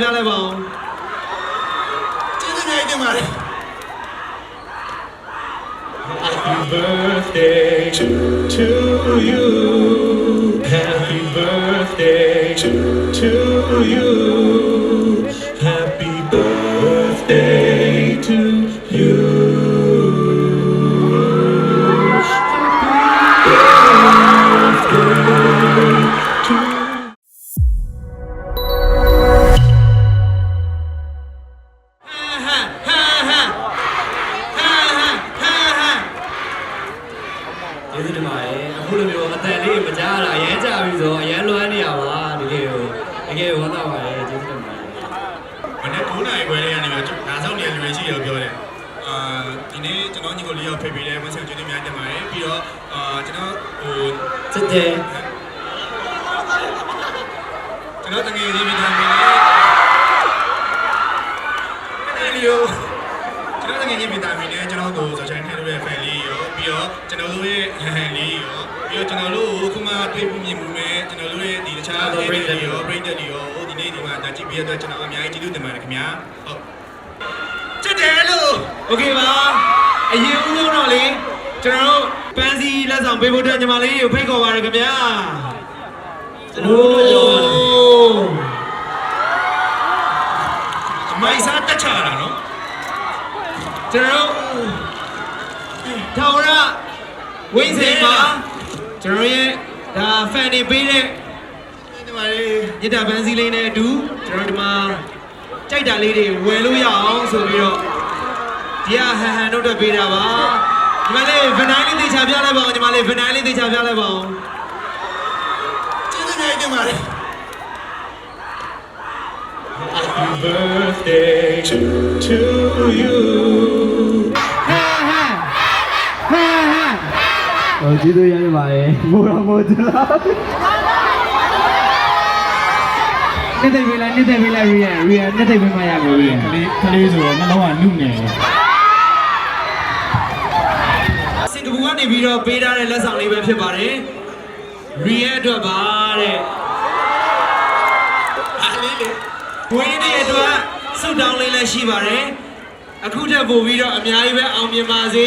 ပြလိုက်ပါဦးကျေးဇူးများတင်ပါတယ် Happy birthday to, to you. Happy birthday to, to you. အခုလိုမျိုးအတန်လေးမကြားရတာအရမ်းကြပြီဆိုတော့အရမ်းလွမ်းနေရပါတကယ်ကိုတကယ်ဝမ်းသာပါတယ်ကျေးဇူးတင်ပါတယ်မနေ့9နာရီခွဲလေးကနေပြီးတော့ဒါဆောင်နေလူတွေရှိတယ်ပြောတယ်အာဒီနေ့ကျွန်တော်ညီကိုလေးယောက်ဖိတ်ပေးတယ်မဆက်ကျေးဇူးများတင်ပါတယ်ပြီးတော့အာကျွန်တော်ဟိုစစ်တယ်ကျွန်တော်တကယ်ကြီးပြီးသားမင်းလေးအဲ့ဒီလိုကျွန်တော်တကယ်ကြီးပြီးသားမင်းလေးကျွန်တော်ကိုဆိုချင်တဲ့လူရဲ့ fan လေးရော ပြီးတော့ကျွန်တော်တို့ရဲ့ရဟန်လေးရောပြီးတော့ကျွန်တော်တို့ကိုခုမှတွေ့ပြီးမြင်မှုမဲ့ကျွန်တော်တို့ရဲ့ဒီတခြားတဲ့တွေရော break တွေရောဟိုဒီနေ့ဒီမှာဒါကြည့်ပြီးတော့ကျွန်တော်အများကြီးကျေးဇူးတင်ပါတယ်ခင်ဗျာဟုတ်ချစ်တယ်လို့ โอเคပါအရင်ဦးဆုံးတော့လေကျွန်တော်တို့ပန်းစီလက်ဆောင်ပေးဖို့အတွက်ညီမလေးကိုဖိတ်ခေါ်ပါရခင်ဗျာ ကျွန်တော်တို့ရော အမိုက်စားတက်ချတာနော် ကျွန်တော်တို့ ထောင်ရဝိဇ္ဇေမှာကျွန်တော်ရဲ့ဒါဖန်နေပေးတဲ့ဒီမှာလေးညတာပန်းစည်းလေးနဲ့အတူကျွန်တော်ဒီမှာကြိုက်တာလေးတွေဝယ်လို့ရအောင်ဆိုပြီးတော့ဒီကဟန်ဟန်တို့တက်ပေးတာပါညီမလေးဗနိုင်းလေးသေချာပြလိုက်ပါဦးညီမလေးဗနိုင်းလေးသေချာပြလိုက်ပါဦးကျေးဇူးများတင်ပါတယ် Happy birthday to, to you. ဟိုကျေးဇူးရရပါတယ်မိုးတော်မိုးကြလားနေတဲ့ပေးလိုက်နေတဲ့ပေးလိုက်ရီရရီရနေတဲ့ပေးမှရမယ်ရီရကလေးကလေးဆိုတော့နှလုံးကနုနေတယ်စင်ကာပူကနေပြီးတော့ပေးထားတဲ့လက်ဆောင်လေးပဲဖြစ်ပါတယ်ရီရဲ့အတွက်ပါတဲ့အားလေးလေဝင်းတဲ့အတွက်ဆုတ်တောင်းလေးလည်းရှိပါတယ်အခုတက်ပို့ပြီးတော့အများကြီးပဲအောင်မြင်ပါစေ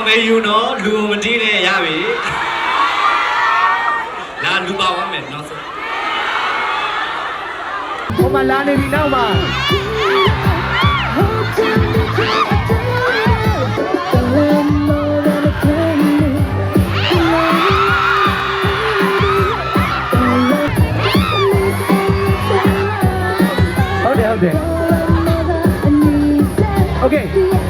လက်ဆောင်ပဲယူနော်လူမတီးနဲ့ရပြီလာလူပါဝမ်းမယ်နောက်ဆုံးဟိုမှာလာနေပြီနောက်မှာဟုတ်တယ်ဟုတ်တယ်โ